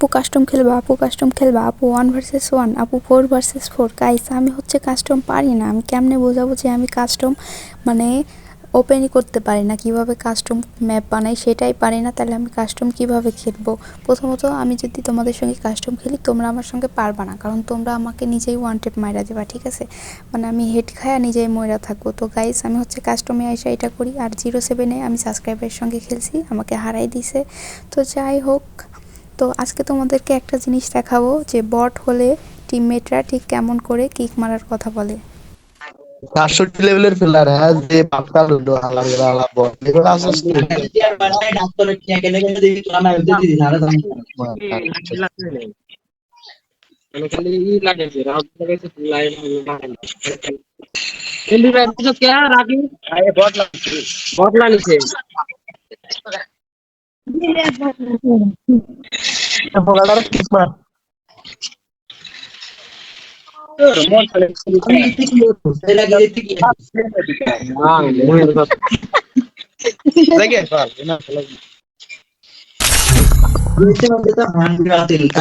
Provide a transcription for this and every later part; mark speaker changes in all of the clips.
Speaker 1: আপু কাস্টম খেলবা, আপু কাস্টম খেলবা, আপু ওয়ান ভার্সেস ওয়ান আপু ফোর ভার্সেস ফোর গাইস আমি হচ্ছে কাস্টম পারি না। আমি কেমনে বোঝাবো যে আমি কাস্টম মানে ওপেনই করতে পারি না? কীভাবে কাস্টম ম্যাপ বানাই সেটাই পারি না। তাহলে আমি কাস্টম কীভাবে খেলব? প্রথমত আমি যদি তোমাদের সঙ্গে কাস্টম খেলি, তোমরা আমার সঙ্গে পারবা না। কারণ তোমরা আমাকে নিজেই ওয়ান টেপ মাইরা দেবা, ঠিক আছে? মানে আমি হেড খায়া নিজেই ময়রা থাকব। তো গাইস আমি হচ্ছে কাস্টমে আইসা এটা করি। আর জিরো সেভেনে আমি সাবস্ক্রাইবারের সঙ্গে খেলছি, আমাকে হারাই দিছে। তো যাই হোক তো আজকে তোমাদেরকে একটা জিনিস দেখাবো যে বট হলে টিমমেটরা ঠিক কেমন করে কিক মারার কথা বলে।
Speaker 2: সাতষট্টি লেভেলের প্লেয়ার হ্যাঁ যে পাক্কা লুডো হালা হালা বল এগুলো আসলে মার দেখে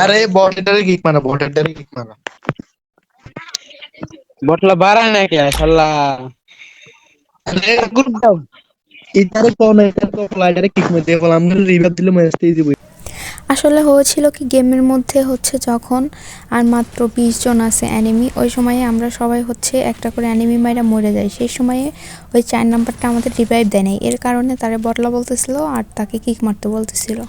Speaker 2: আরে বটেটারে কিক মারা বটেটারে কিক মারা।
Speaker 3: বটলা বাড়ায় না কে শালা?
Speaker 2: আরে গ্রুপ দাও কোন বল আমরা রিভার দিলে
Speaker 1: আসলে হয়েছিল কি গেমের মধ্যে হচ্ছে যখন আর মাত্র বিশ জন আছে অ্যানিমি ওই সময়ে আমরা সবাই হচ্ছে একটা করে অ্যানিমি মাইরা মরে যায় সেই সময়ে ওই চার নাম্বারটা আমাদের রিভাইভ দেয় নাই। এর কারণে তারা বটলা বলতেছিল আর তাকে কিক মারতে বলতেছিল।